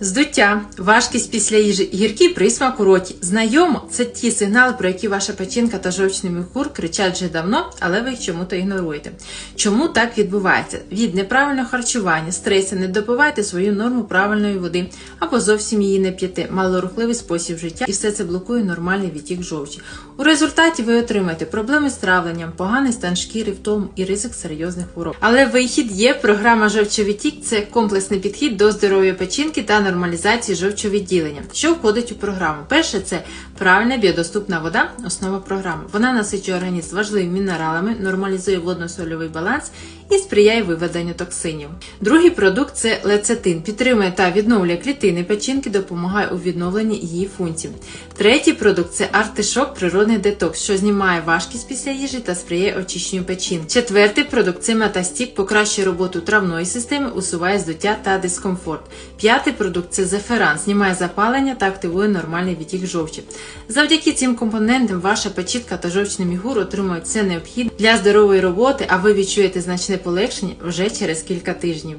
Здуття, важкість після їжі, гіркий присмак у роті. Знайомо, це ті сигнали, про які ваша печінка та жовчний міхур кричать вже давно, але ви їх чому-то ігноруєте. Чому так відбувається? Від неправильного харчування, стресу, не допивайте свою норму правильної води або зовсім її не п'єте, малорухливий спосіб життя, і все це блокує нормальний відтік жовчі. У результаті ви отримаєте проблеми з травленням, поганий стан шкіри, втому і ризик серйозних хвороб. Але вихід є. Програма жовчовідтік це комплексний підхід до здоров'я печінки та нормалізації жовчовідділення. Що входить у програму? Перше це правильна біодоступна вода, основа програми. Вона насичує організм важливими мінералами, нормалізує водно-сольовий баланс і сприяє виведенню токсинів. Другий продукт це лецитин, підтримує та відновлює клітини печінки, допомагає у відновленні її функцій. Третій продукт це артишок, природний детокс, що знімає важкість після їжі та сприяє очищенню печінки. Четвертий продукт це метастік, покращує роботу травної системи, усуває здуття та дискомфорт. П'ятий продукт це зеферан, знімає запалення та активує нормальний відтік жовчі. Завдяки цим компонентам ваша печітка та жовчний мігур отримують все необхідне для здорової роботи, а ви відчуєте значне полегшення вже через кілька тижнів.